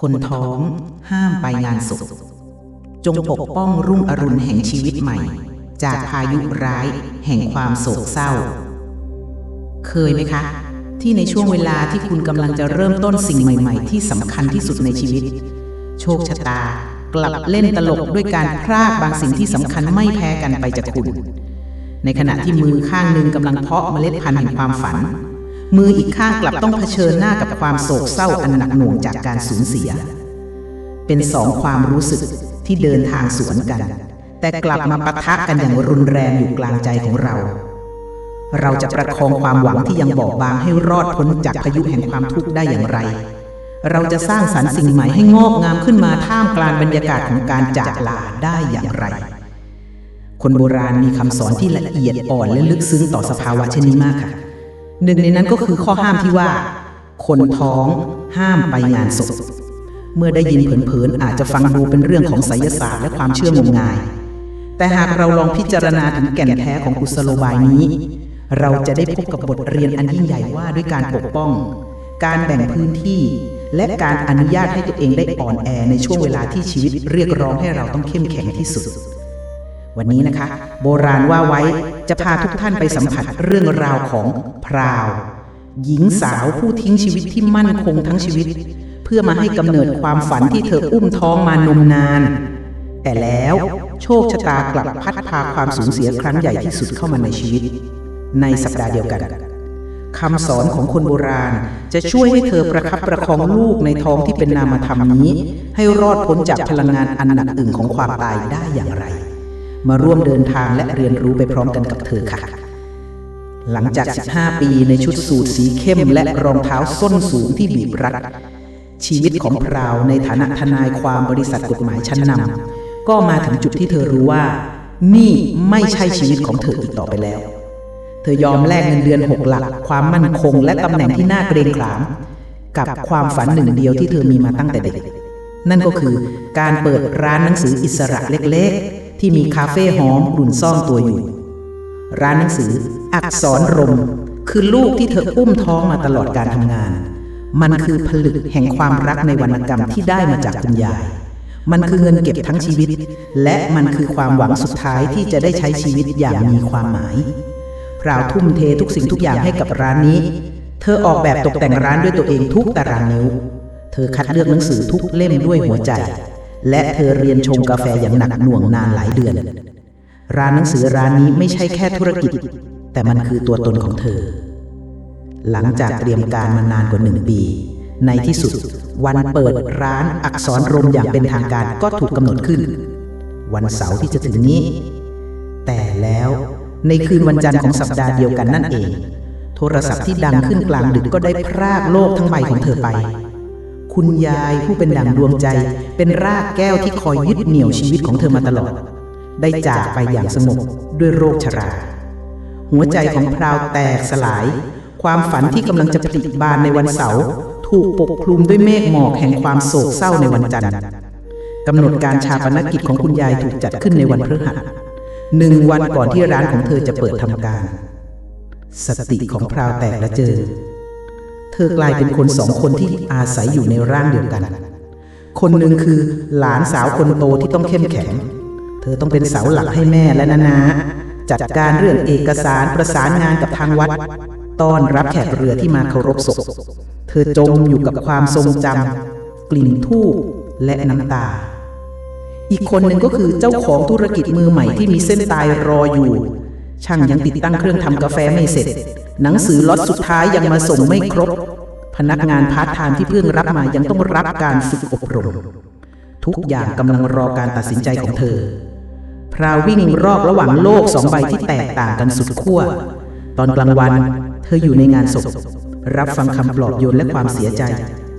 คนท้องห้ามไปงานศพจงปกป้องรุ่งอรุณแห่งชีวิตใหม่ จากพายุร้ายแห่งความโศกเศร้า เคยไหมคะ ที่ในช่วงเวลาที่คุณกำลังจะเริ่มต้นสิ่งใหม่ ๆ ที่สำคัญที่สุดในชีวิต โชคชะตากลับเล่นตลกด้วยการพรากบางสิ่งที่สำคัญไม่แพ้กันไปจากคุณ ในขณะที่มือข้างหนึ่งกำลังเพาะเมล็ดพันธุ์แห่งความฝัน มืออีกข้างกลับต้องเผชิญหน้ากับความโศกเศร้าอันหนักหน่วงจากการสูญเสีย เป็นสองความรู้สึกที่เดินทางสวนกัน แต่กลับมาปะทะกันอย่างรุนแรงอยู่กลางใจของเรา เราจะประคองความหวังที่ยังบอบบางให้รอดพ้นจากพายุแห่งความทุกข์ได้อย่างไร เราจะสร้างสรรค์สิ่งใหม่ให้งอกงามขึ้นมาท่ามกลางบรรยากาศของการจากลาได้อย่างไรคนโบราณมีคำสอนที่ละเอียดอ่อนและลึกซึ้งต่อสภาวะเช่นนี้มากค่ะ หนึ่งในนั้นก็คือข้อห้ามที่ว่า คนท้องห้ามไปงานศพ เมื่อได้ยินเผินๆอาจจะฟังดูเป็นเรื่องของไสยศาสตร์และความเชื่องมงาย แต่หากเราลองพิจารณาถึงแก่นแท้ของกุศโลบายนี้ เราจะได้พบกับบทเรียนอันยิ่งใหญ่ว่าด้วยการปกป้อง การแบ่งพื้นที่ และการอนุญาตให้ตัวเองได้อ่อนแอในช่วงเวลาที่ชีวิตเรียกร้องให้เราต้องเข้มแข็งที่สุด วันนี้นะคะ โบราณว่าไว้ จะพาทุกท่านไปสัมผัสเรื่องราวของพราว หญิงสาวผู้ทิ้งชีวิตที่มั่นคงทั้งชีวิต เพื่อมาให้กำเนิดความฝันที่เธออุ้มท้องมานมนาน แต่แล้วโชคชะตากลับพัดพาความสูญเสียครั้งใหญ่ที่สุดเข้ามาในชีวิต ในสัปดาห์เดียวกันคำสอนของคนโบราณ จะช่วยให้เธอประคับประคองลูกในท้องที่เป็นนามธรรมนี้ ให้รอดพ้นจากพลังงานอันหนักอึ่งของความตายได้อย่างไร มาร่วมเดินทางและเรียนรู้ไปพร้อมกันกับเธอค่ะ หลังจาก 15 ปีในชุดสูทสีเข้มและรองเท้าส้นสูงที่บีบรัด ชีวิตของพราวในฐานะทนายความบริษัทกฎหมายชั้นนำก็มาถึงจุดที่เธอรู้ว่า นี่ไม่ใช่ชีวิตของเธออีกต่อไปแล้ว เธอยอมแลกเงินเดือนหกหลัก ความมั่นคง และตำแหน่งที่น่าเกรงขาม กับความฝันหนึ่งเดียวที่เธอมีมาตั้งแต่เด็กนั่นก็คือการเปิดร้านหนังสืออิสระเล็กๆ ที่มีคาเฟ่หอมกลุ่นซ่อนตัวอยู่ ร้านหนังสืออักษรรม คือลูกที่เธออุ้มท้องมาตลอดการทำงาน มันคือผลึกแห่งความรักในวรรณกรรมที่ได้มาจากคุณยาย มันคือเงินเก็บทั้งชีวิต และมันคือความหวังสุดท้ายที่จะได้ใช้ชีวิตอย่างมีความหมายพราวทุ่มเททุกสิ่งทุกอย่างให้กับร้านนี้ เธอออกแบบตกแต่งร้านด้วยตัวเองทุกตารางนิ้ว เธอคัดเลือกหนังสือทุกเล่มด้วยหัวใจ และเธอเรียนชงกาแฟอย่างหนักหน่วงนานหลายเดือน ร้านหนังสือร้านนี้ไม่ใช่แค่ธุรกิจ แต่มันคือตัวตนของเธอ หลังจากเตรียมการมานานกว่าหนึ่งปี ในที่สุด วันเปิดร้านอักษรรมอย่างเป็นทางการก็ถูกกำหนดขึ้น วันเสาร์ที่จะถึงนี้ แต่แล้วในคืนวันจันทร์ของสัปดาห์เดียวกันนั่นเอง โทรศัพท์ที่ดังขึ้นกลางดึกก็ได้พรากโลกทั้งใบของเธอไป คุณยายผู้เป็นดั่งดวงใจ เป็นรากแก้วที่คอยยึดเหนี่ยวชีวิตของเธอมาตลอด ได้จากไปอย่างสงบด้วยโรคชรา หัวใจของพราวแตกสลาย ความฝันที่กำลังจะผลิบานในวันเสาร์ถูกปกคลุมด้วยเมฆหมอกแห่งความโศกเศร้าในวันจันทร์กำหนดการชาปนกิจของคุณยายถูกจัดขึ้นในวันพฤหัสหนึ่งวันก่อนที่ร้านของเธอจะเปิดทำการ สติของพราวแตกและเจอ เธอกลายเป็นคนสองคนที่อาศัยอยู่ในร่างเดียวกัน คนหนึ่งคือหลานสาวคนโตที่ต้องเข้มแข็ง เธอต้องเป็นเสาหลักให้แม่และนานาจัดการเรื่องเอกสารประสานงานกับทางวัด ต้อนรับแขกเรือที่มาเคารพศพ เธอจมอยู่กับความทรงจำกลิ่นทูบและน้ำตา อีกคนหนึ่งก็คือเจ้าของธุรกิจมือใหม่ที่มีเส้นตายรออยู่ ช่างยังติดตั้งเครื่องทำกาแฟไม่เสร็จ หนังสือล็อตสุดท้ายยังมาส่งไม่ครบ พนักงานพาร์ทไทม์ที่เพิ่งรับมายังต้องรับการฝึกอบรม ทุกอย่างกำลังรอการตัดสินใจของเธอ พราววิ่งรอบระหว่างโลกสองใบที่แตกต่างกันสุดขั้ว ตอนกลางวัน เธออยู่ในงานศพ รับฟังคำปลอบโยนและความเสียใจ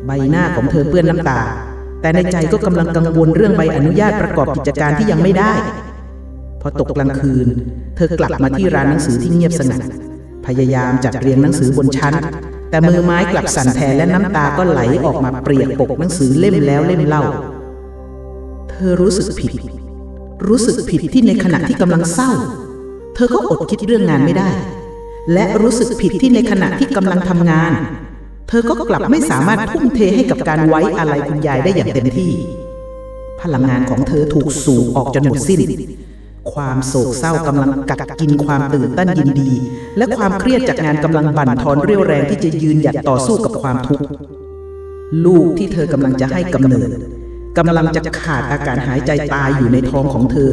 ใบหน้าของเธอเปื้อนน้ำตา แต่ในใจก็กำลังกังวลเรื่องใบอนุญาตประกอบกิจการที่ยังไม่ได้ พอตกกลางคืน เธอกลับมาที่ร้านหนังสือที่เงียบสงัด พยายามจัดเรียงหนังสือบนชั้น แต่มือไม้กลับสั่นแทนและน้ำตาก็ไหลออกมาเปรียกปกหนังสือเล่มแล้วเล่มเล่า เธอรู้สึกผิด รู้สึกผิดที่ในขณะที่กำลังเศร้า เธอก็อดคิดเรื่องงานไม่ได้ และรู้สึกผิดที่ในขณะที่กำลังทำงาน เธอก็กลับไม่สามารถทุ่มเทให้กับการไว้อะไรคุณยายได้อย่างเต็มที่ พลังงานของเธอถูกสูบออกจนหมดสิ้น ความโศกเศร้ากำลังกัดกินความตื่นเต้นยินดี และความเครียดจากงานกำลังบั่นทอนเรี่ยวแรงที่จะยืนหยัดต่อสู้กับความทุกข์ลูกที่เธอกำลังจะให้กำเนิดกำลังจะขาดอากาศหายใจตายอยู่ในท้องของเธอ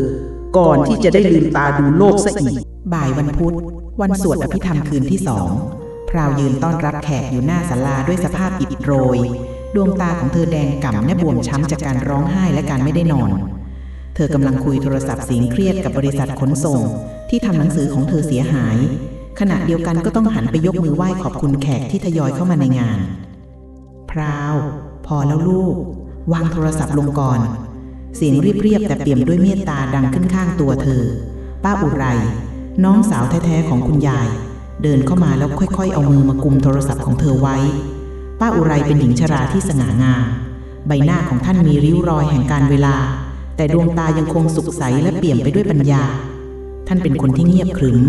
ก่อนที่จะได้ลืมตาดูโลกซะอีก บ่ายวันพุธ วันสวดอภิธรรมคืนที่สองพราวยืนต้อนรับแขกอยู่หน้าศาลาด้วยสภาพอิดโรย ดวงตาของเธอแดงก่ำและบวมช้ำจากการร้องไห้และการไม่ได้นอน เธอกำลังคุยโทรศัพท์เสียงเครียดกับบริษัทขนส่ง ที่ทำหนังสือของเธอเสียหาย ขณะเดียวกันก็ต้องหันไปยกมือไหว้ขอบคุณแขกที่ทยอยเข้ามาในงาน พราว พอแล้วลูก วางโทรศัพท์ลงก่อน เสียงเรียบๆแต่เปี่ยมด้วยเมตตาดังขึ้นข้างตัวเธอ ป้าอุไร น้องสาวแท้ๆของคุณยาย เดินเข้ามาแล้วค่อย ๆ เอามือมากุมโทรศัพท์ของเธอไว้ ป้าอุไรเป็นหญิงชราที่สง่างามใบหน้าของท่านมีริ้วรอยแห่งการเวลา แต่ดวงตายังคงสุขใสและเปี่ยมไปด้วยปัญญา ท่านเป็นคนที่เงียบขรึม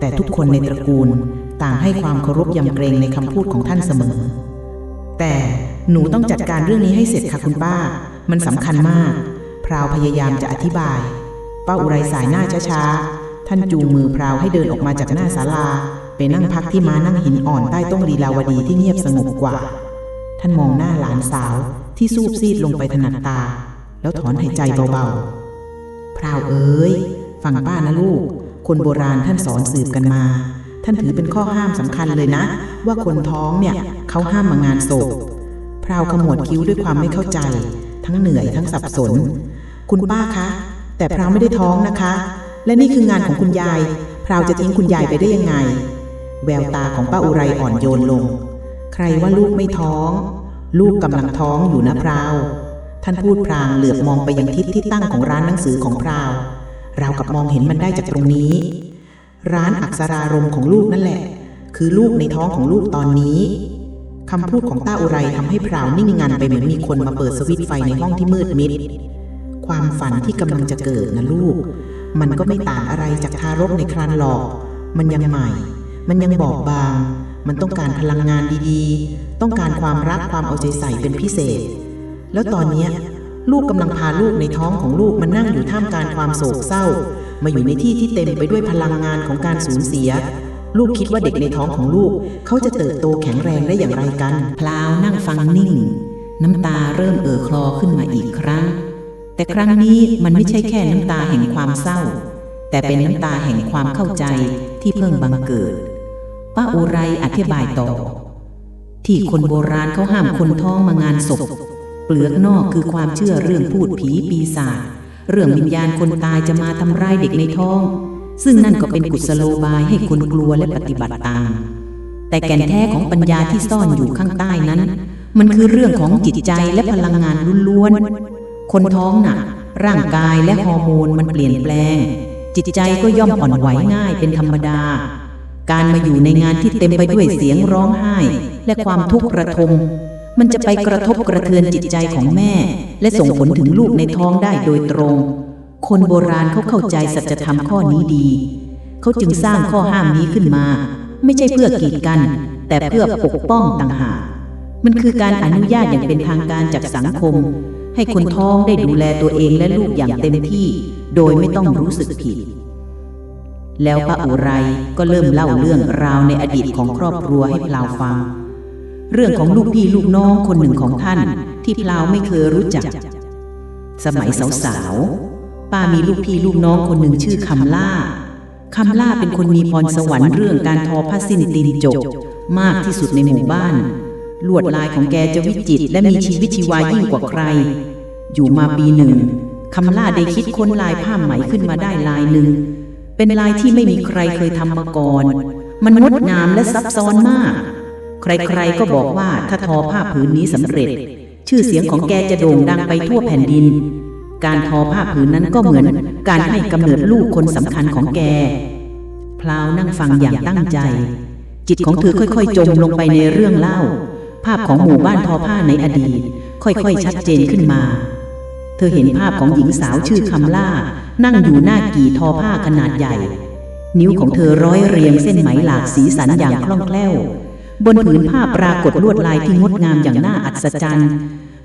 แต่ทุกคนในตระกูลต่างให้ความเคารพยำเกรงในคำพูดของท่านเสมอ แต่หนูต้องจัดการเรื่องนี้ให้เสร็จค่ะคุณป้า มันสำคัญมาก พราวพยายามจะอธิบาย ป้าอุไรสายหน้าช้าๆ ท่านจูงมือพราวให้เดินออกมาจากหน้าศาลา ไปนั่งพักที่ม้านั่งหินอ่อนใต้ต้นลีลาวดีที่เงียบสงบกว่า ท่านมองหน้าหลานสาวที่สูบซีดลงไปถนัดตา แล้วถอนหายใจเบาๆพราวเอ๋ยฟังป้านะลูก คนโบราณท่านสอนสืบกันมา ท่านถือเป็นข้อห้ามสำคัญเลยนะ ว่าคนท้องเนี่ยเขาห้ามมางานศพพราวขมวดคิ้วด้วยความไม่เข้าใจ ทั้งเหนื่อยทั้งสับสน คุณป้าคะ แต่พราวไม่ได้ท้องนะคะ และนี่คืองานของคุณยายพราวจะทิ้งคุณยายไปได้ยังไง แววตาของป้าอุไรอ่อนโยนลง ใครว่าลูกไม่ท้อง ลูกกำลังท้องอยู่นะพราว ท่านพูดพรางเหลือบมองไปยังทิศที่ตั้งของร้านหนังสือของพราวราวกับมองเห็นมันได้จากตรงนี้ ร้านอักษรารมของลูกนั่นแหละ คือลูกในท้องของลูกตอนนี้คำพูดของต้าอุไรทำให้พราวนิ่งงันไปเหมือนมีคนมาเปิดสวิตไฟในห้องที่มืดมิด ความฝันที่กำลังจะเกิดนะลูก มันก็ไม่ต่างอะไรจากทารกในครรภ์หรอก มันยังใหม่ มันยังบอบบาง มันต้องการพลังงานดีๆ ต้องการความรักความเอาใจใส่เป็นพิเศษ แล้วตอนเนี้ยลูกกำลังพาลูกในท้องของลูกมานั่งอยู่ท่ามกลางความโศกเศร้า มาอยู่ในที่ที่เต็มไปด้วยพลังงานของการสูญเสีย ลูกคิดว่าเด็กในท้องของลูก เขาจะเติบโตแข็งแรงได้อย่างไรกัน พลาวนั่งฟังนิ่ง น้ำตาเริ่มเอ่อคลอขึ้นมาอีกครั้ง แต่ครั้งนี้มันไม่ใช่แค่น้ำตาแห่งความเศร้า แต่เป็นน้ำตาแห่งความเข้าใจที่เพิ่งบังเกิด ป้าอุไรอธิบายต่อ ที่คนโบราณเขาห้ามคนท้องมางานศพ เปลือกนอกคือความเชื่อเรื่องพูดผีปีศาจเรื่องวิญญาณคนตายจะมาทำร้ายเด็กในท้อง ซึ่งนั่นก็เป็นกุศโลบายให้คนกลัวและปฏิบัติตาม แต่แก่นแท้ของปัญญาที่ซ่อนอยู่ข้างใต้นั้น มันคือเรื่องของจิตใจและพลังงานล้วนๆ คนท้องหนักร่างกายและฮอร์โมนมันเปลี่ยนแปลง จิตใจก็ย่อมอ่อนไหวง่ายเป็นธรรมดา การมาอยู่ในงานที่เต็มไปด้วยเสียงร้องไห้ และความทุกข์ระทม มันจะไปกระทบกระเทือนจิตใจของแม่ และส่งผลถึงลูกในท้องได้โดยตรง คนโบราณเขาเข้าใจสัจธรรมข้อนี้ดี เขาจึงสร้างข้อห้ามนี้ขึ้นมา ไม่ใช่เพื่อกีดกัน แต่เพื่อปกป้องต่างหากมันคือการอนุญาตอย่างเป็นทางการจากสังคม ให้คนท้องได้ดูแลตัวเองและลูกอย่างเต็มที่ โดยไม่ต้องรู้สึกผิด แล้วพระอุไรก็เริ่มเล่าเรื่องราวในอดีตของครอบครัวให้พลาวฟัง เรื่องของลูกพี่ลูกน้องคนหนึ่งของท่าน ที่พลาวไม่เคยรู้จัก สมัยสาวๆ ป้ามีลูกพี่ลูกน้องคนหนึ่งชื่อคำล่าคำล่าเป็นคนมีพรสวรรค์เรื่องการทอผ้าสิ้นตีนจกมากที่สุดในหมู่บ้าน ลวดลายของแกจะวิจิตรและมีชีวิตชีวายิ่งกว่าใคร อยู่มาปีหนึ่งคำล่าได้คิดค้นลายผ้าไหมขึ้นมาได้ลายหนึ่ง เป็นลายที่ไม่มีใครเคยทำมาก่อน มันงดงามและซับซ้อนมาก ใครๆก็บอกว่าถ้าทอผ้าผืนนี้สำเร็จ ชื่อเสียงของแกจะโด่งดังไปทั่วแผ่นดิน การทอผ้าผืนนั้นก็เหมือน การให้กำเนิดลูกคนสำคัญของแกพลาวนั่งฟังอย่างตั้งใจ จิตของเธอค่อยๆ จมลงไปในเรื่องเล่า ภาพของหมู่บ้านทอผ้าในอดีต ค่อยๆ ชัดเจนขึ้นมา เธอเห็นภาพของหญิงสาวชื่อคำล่า นั่งอยู่หน้ากี่ทอผ้าขนาดใหญ่ นิ้วของเธอร้อยเรียงเส้นไหมหลากสีสันอย่างคล่องแคล่ว บนผืนผ้าปรากฏลวดลายที่งดงามอย่างน่าอัศจรรย์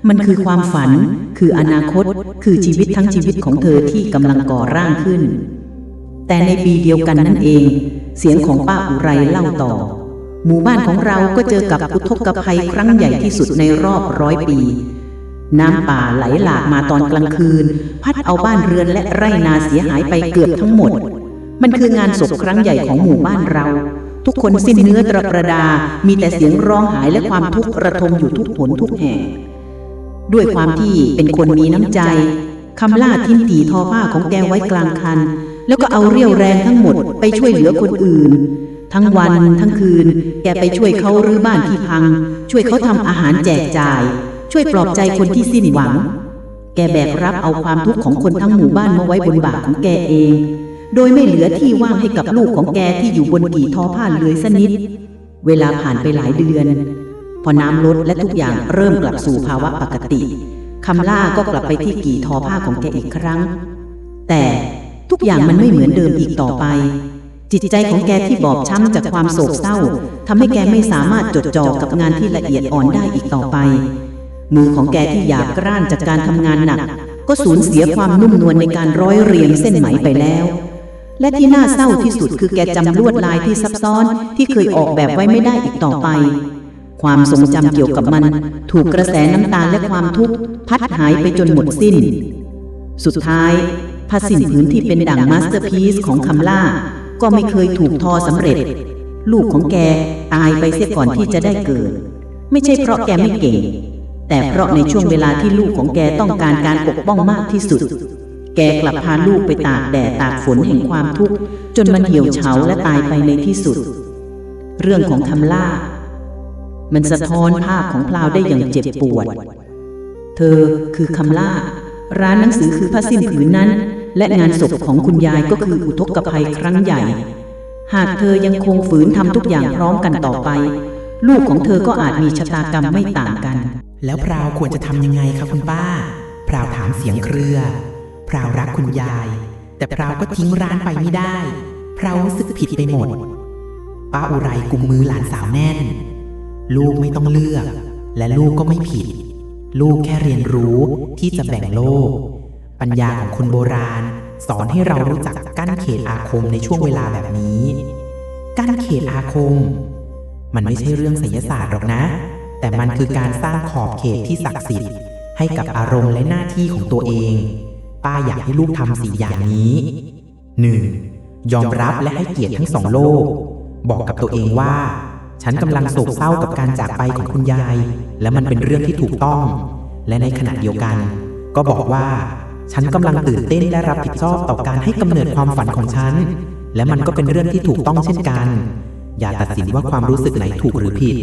มันคือความฝัน คืออนาคต คือชีวิตทั้งชีวิตของเธอที่กำลังก่อร่างขึ้น แต่ในปีเดียวกันนั่นเอง เสียงของป้าอุไรเล่าต่อ หมู่บ้านของเราก็เจอกับอุทกภัยครั้งใหญ่ที่สุดในรอบร้อยปี น้ำป่าไหลหลากมาตอนกลางคืน พัดเอาบ้านเรือนและไร่นาเสียหายไปเกือบทั้งหมด มันคืองานศพครั้งใหญ่ของหมู่บ้านเรา ทุกคนสิ้นเนื้อตรประดา มีแต่เสียงร้องไห้และความทุกข์ระทมอยู่ทุกหนทุกแห่ง ด้วยความที่เป็นคนมีน้ำใจคำล่าทิ้มตีทอผ้าของแกไว้กลางคัน แล้วก็เอาเรี่ยวแรงทั้งหมดไปช่วยเหลือคนอื่น ทั้งวันทั้งคืน แกไปช่วยเขารื้อบ้านที่พัง ช่วยเขาทำอาหารแจกจ่าย ช่วยปลอบใจคนที่สิ้นหวัง แกแบกรับเอาความทุกข์ของคนทั้งหมู่บ้านมาไว้บนบ่าของแกเอง โดยไม่เหลือที่ว่างให้กับลูกของแกที่อยู่บนกี่ทอผ้าเลยสนิด เวลาผ่านไปหลายเดือน พอน้ำลดและทุกอย่างเริ่มกลับสู่ภาวะปกติคำล่าก็กลับไปที่กี่ทอผ้าของแกอีกครั้ง แต่ทุกอย่างมันไม่เหมือนเดิมอีกต่อไป จิตใจของแกที่บอบช้ำจากความโศกเศร้าทำให้แกไม่สามารถจดจ่อกับงานที่ละเอียดอ่อนได้อีกต่อไป มือของแกที่หยาบกร้านจากการทำงานหนัก ก็สูญเสียความนุ่มนวลในการร้อยเรียงเส้นไหมไปแล้ว และที่น่าเศร้าที่สุดคือแกจำลวดลายที่ซับซ้อนที่เคยออกแบบไว้ไม่ได้อีกต่อไป ความทรงจำเกี่ยวกับมัน ถูกกระแสน้ำตาและความทุกข์พัดหายไปจนหมดสิ้น สุดท้ายผ้าสิ้นผืนที่เป็นดั่งมาสเตอร์พีซของคำล่า ก็ไม่เคยถูกทอสำเร็จ ลูกของแกตายไปเสียก่อนที่จะได้เกิด ไม่ใช่เพราะแกไม่เก่ง แต่เพราะในช่วงเวลาที่ลูกของแกต้องการการปกป้องมากที่สุด แกกลับพาลูกไปตากแดดตากฝนแห่งความทุกข์ จนมันเหี่ยวเฉาและตายไปในที่สุด เรื่องของคำล่า มันสะท้อนภาพของพลาวได้อย่างเจ็บปวด เธอคือคำล่า ร้านหนังสือคือผ้าสิ้นผืนนั้น และงานศพของคุณยายก็คืออุทกภัยครั้งใหญ่ หากเธอยังคงฝืนทำทุกอย่างพร้อมกันต่อไป ลูกของเธอก็อาจมีชะตากรรมไม่ต่างกัน แล้วพราวควรจะทำยังไงคะคุณป้า พราวถามเสียงเครือ พราวรักคุณยาย แต่พราวก็ทิ้งร้านไปไม่ได้พราวรู้สึกผิดไปหมด ป้าอุไรกุมมือหลานสาวแน่น ลูกไม่ต้องเลือก และลูกก็ไม่ผิด ลูกแค่เรียนรู้ที่จะแบ่งโลก ปัญญาของคนโบราณ สอนให้เรารู้จักกั้นเขตอาคมในช่วงเวลาแบบนี้ กั้นเขตอาคม มันไม่ใช่เรื่องไสยศาสตร์หรอกนะ แต่มันคือการสร้างขอบเขตที่ศักดิ์สิทธิ์ให้กับอารมณ์และหน้าที่ของตัวเอง ป้าอยากให้ลูกทำสี่อย่างนี้ 1. ยอมรับและให้เกียรติทั้งสองโลก บอกกับตัวเองว่า ฉันกำลังโศกเศร้ากับการจากไปของคุณยาย และมันเป็นเรื่องที่ถูกต้อง และในขณะเดียวกัน ก็บอกว่า ฉันกำลังตื่นเต้นและรับผิดชอบต่อการให้กำเนิดความฝันของฉัน และมันก็เป็นเรื่องที่ถูกต้องเช่นกัน อย่าตัดสินว่าความรู้สึกไหนถูกหรือผิด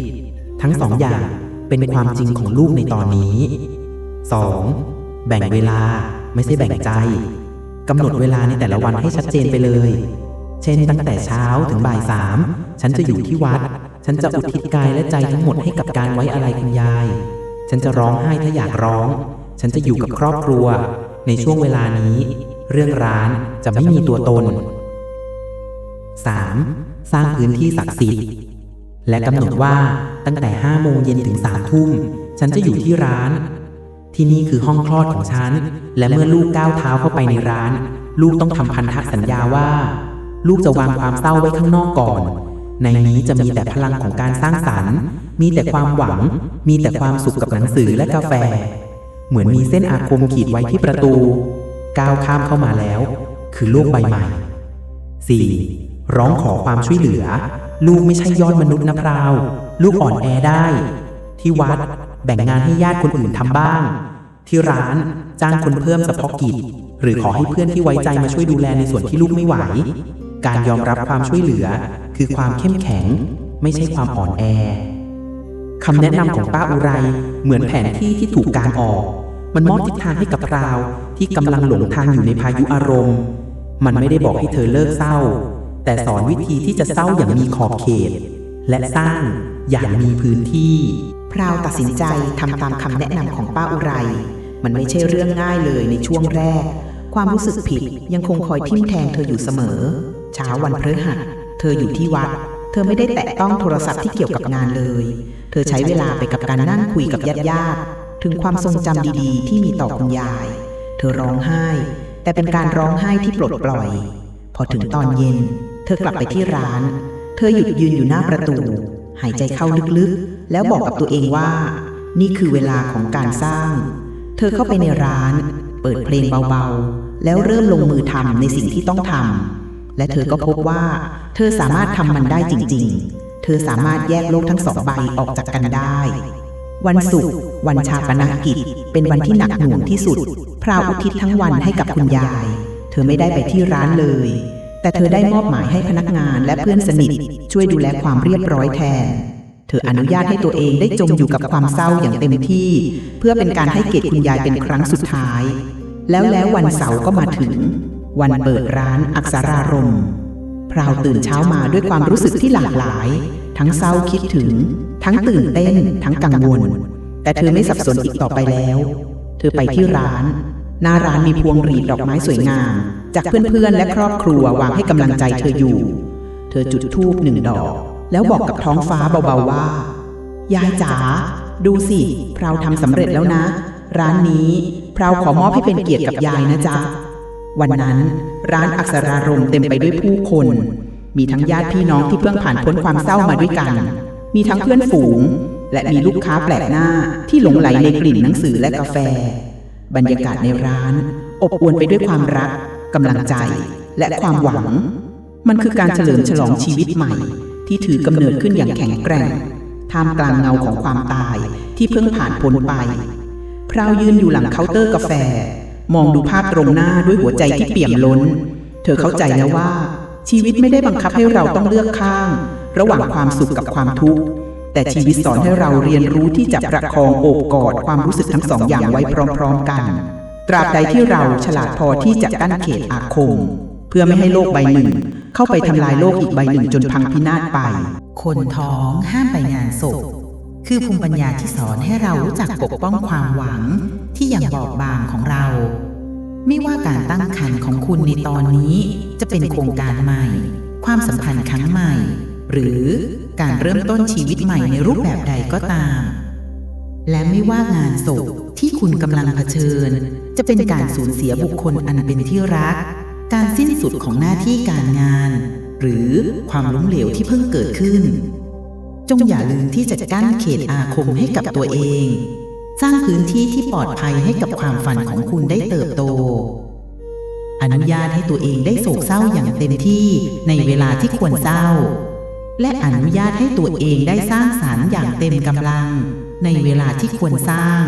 ทั้งสองอย่างเป็นความจริงของลูกในตอนนี้ 2. แบ่งเวลา ไม่ใช่แบ่งใจกำหนดเวลาในแต่ละวันให้ชัดเจนไปเลย เช่น ตั้งแต่เช้าถึงบ่ายสามฉันจะอยู่ที่วัด ฉันจะอุทิศกายและใจทั้งหมดให้กับการไว้อะไรคุณยาย ฉันจะร้องไห้ถ้าอยากร้อง ฉันจะอยู่กับครอบครัว ในช่วงเวลานี้ เรื่องร้านจะไม่มีตัวตน 3. สร้างพื้นที่ศักดิ์สิทธิ์ และกำหนดว่าตั้งแต่5โมงเย็นถึง3ทุ่ม ฉันจะอยู่ที่ร้าน ที่นี่คือห้องคลอดของฉัน และเมื่อลูกก้าวเท้าเข้าไปในร้าน ลูกต้องทำพันธสัญญาว่า ลูกจะวางความเศร้าไว้ข้างนอกก่อน ในนี้จะมีแต่พลังของการสร้างสรรค์ มีแต่ความหวัง มีแต่ความสุขกับหนังสือและกาแฟ เหมือนมีเส้นอาคมขีดไว้ที่ประตู ก้าวข้ามเข้ามาแล้ว คือโลกใบใหม่ 4. ร้องขอความช่วยเหลือ ลูกไม่ใช่ยอดมนุษย์นะพราว ลูกอ่อนแอได้ ที่วัด แบ่งงานให้ญาติคนอื่นทำบ้าง ที่ร้านจ้างคนเพิ่มเฉพาะกิจ หรือขอให้เพื่อนที่ไว้ใจมาช่วยดูแลในส่วนที่ลูกไม่ไหว การยอมรับความช่วยเหลือ คือความเข้มแข็ง ไม่ใช่ความอ่อนแอคำแนะนำของป้าอุไรเหมือนแผนที่ที่ถูกการออก มันมอบทิศทางให้กับพราวที่กำลังหลงทางอยู่ในพายุอารมณ์ มันไม่ได้บอกให้เธอเลิกเศร้า แต่สอนวิธีที่จะเศร้าอย่างมีขอบเขต และสร้างอย่างมีพื้นที่ พราวตัดสินใจทำตามคำแนะนำของป้าอุไร มันไม่ใช่เรื่องง่ายเลยในช่วงแรก ความรู้สึกผิดยังคงคอยทิ่มแทงเธออยู่เสมอ เช้าวันพฤหัส เธออยู่ที่วัด เธอไม่ได้แตะต้องโทรศัพท์ที่เกี่ยวกับงานเลย เธอใช้เวลาไปกับการนั่งคุยกับญาติญาติๆถึงความทรงจำดีๆ ที่มีต่อคุณยาย เธอร้องไห้ แต่เป็นการร้องไห้ที่ปลดปล่อย พอถึงตอนเย็น เธอกลับไปที่ร้าน เธอหยุดยืนอยู่หน้าประตู หายใจเข้าลึกๆ แล้วบอกกับตัวเองว่า นี่คือเวลาของการสร้าง เธอเข้าไปในร้าน เปิดเพลงเบาๆ แล้วเริ่มลงมือทำในสิ่งที่ต้องทำและเธอก็พบว่า เธอสามารถทำมันได้จริง ๆ เธอสามารถแยกโลกทั้งสองใบออกจากกันได้ วันศุกร์วันชาปนกิจ เป็นวันที่หนักหน่วงที่สุด พราวอุทิศทั้งวันให้กับคุณยาย เธอไม่ได้ไปที่ร้านเลย แต่เธอได้มอบหมายให้พนักงานและเพื่อนสนิท ช่วยดูแลความเรียบร้อยแทน เธออนุญาตให้ตัวเองได้จมอยู่กับความเศร้าอย่างเต็มที่ เพื่อเป็นการให้เกียรติคุณยายเป็นครั้งสุดท้าย แล้วแล้ววันเสาร์ก็มาถึง วันเปิดร้านอักษรารมพราวตื่นเช้ามาด้วยความรู้สึกที่หลากหลาย ทั้งเศร้าคิดถึง ทั้งตื่นเต้น ทั้งกังวล แต่เธอไม่สับสนอีกต่อไปแล้ว เธอไปที่ร้าน หน้าร้านมีพวงหรีดดอกไม้สวยงาม จากเพื่อนๆ และครอบครัววางให้กำลังใจเธออยู่ เธอจุดธูปหนึ่งดอก แล้วบอกกับท้องฟ้าเบาๆว่า ยายจ๋าดูสิพราวทำสำเร็จแล้วนะ ร้านนี้พราวขอมอบให้เป็นเกียรติกับยายนะจ๊ะ วันนั้นร้านอักษรารมเต็มไปด้วยผู้คน มีทั้งญาติพี่น้องที่เพิ่งผ่านพ้นความเศร้ามาด้วยกัน มีทั้งเพื่อนฝูง และมีลูกค้าแปลกหน้าที่หลงไหลในกลิ่นหนังสือและกาแฟ บรรยากาศในร้าน อบอวลไปด้วยความรักกำลังใจ และความหวัง มันคือการเฉลิมฉลองชีวิตใหม่ ที่ถือกำเนิดขึ้นอย่างแข็งแกร่ง ท่ามกลางเงาของความตายที่เพิ่งผ่านพ้นไป พราวยืนอยู่หลังเคาน์เตอร์กาแฟ มองดูภาพตรงหน้าด้วยหัวใจที่เปี่ยมล้น เธอเข้าใจแล้วว่า ชีวิตไม่ได้บังคับให้เราต้องเลือกข้าง ระหว่างความสุขกับความทุกข์ แต่ชีวิตสอนให้เราเรียนรู้ที่จะประคองโอบกอดความรู้สึกทั้งสองอย่างไว้พร้อมๆกัน ตราบใดที่เราฉลาดพอที่จะกั้นเขตอาคม เพื่อไม่ให้โลกใบหนึ่ง เข้าไปทำลายโลกอีกใบหนึ่งจนพังพินาศไป คนท้องห้ามไปงานศพคือภูมิปัญญาที่สอนให้เรารู้จักปกป้องความหวังที่ยังบอบบางของเรา ไม่ว่าการตั้งครรภ์ของคุณในตอนนี้ จะเป็นโครงการใหม่ ความสัมพันธ์ครั้งใหม่ หรือ การเริ่มต้นชีวิตใหม่ในรูปแบบใดก็ตาม และไม่ว่างานศพที่คุณกำลังเผชิญ จะเป็นการสูญเสียบุคคลอันเป็นที่รัก การสิ้นสุดของหน้าที่การงาน หรือความล้มเหลวที่เพิ่งเกิดขึ้น จงอย่าลืมที่จะกั้นเขตอาคมให้กับตัวเอง สร้างพื้นที่ที่ปลอดภัยให้กับความฝันของคุณได้เติบโตอนุญาตให้ตัวเองได้โศกเศร้าอย่างเต็มที่ในเวลาที่ควรเศร้า และอนุญาตให้ตัวเองได้สร้างสารรค์อย่างเต็มกำลัง ในเวลาที่ควรสร้าง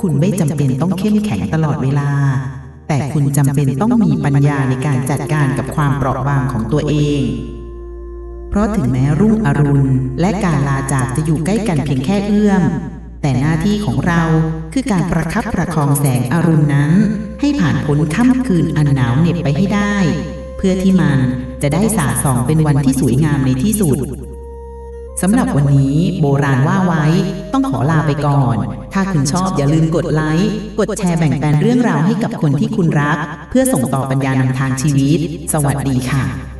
คุณไม่จำเป็นต้องเข้มแข็งตลอดเวลา แต่คุณจำเป็นต้องมีปัญญาในการจัดการกับความเปราะบางของตัวเอง เพราะถึงแม้รุ่งอรุณและการลาจากจะอยู่ใกล้กันเพียงแค่เอื้อม แต่หน้าที่ของเราคือการประคับประคองแสงอรุณนั้น ให้ผ่านพ้นค่ำคืนอันหนาวเหน็บไปให้ได้ เพื่อที่มัน จะได้สาสองเป็นวันที่สวยงามในที่สุดสำหรับวันนี้โบราณว่าไว้ ต้องขอลาไปก่อน ถ้าคุณชอบอย่าลืมกดไลค์ กดแชร์แบ่งปันเรื่องราวให้กับคนที่คุณรัก เพื่อส่งต่อปัญญานำทางชีวิต สวัสดีค่ะ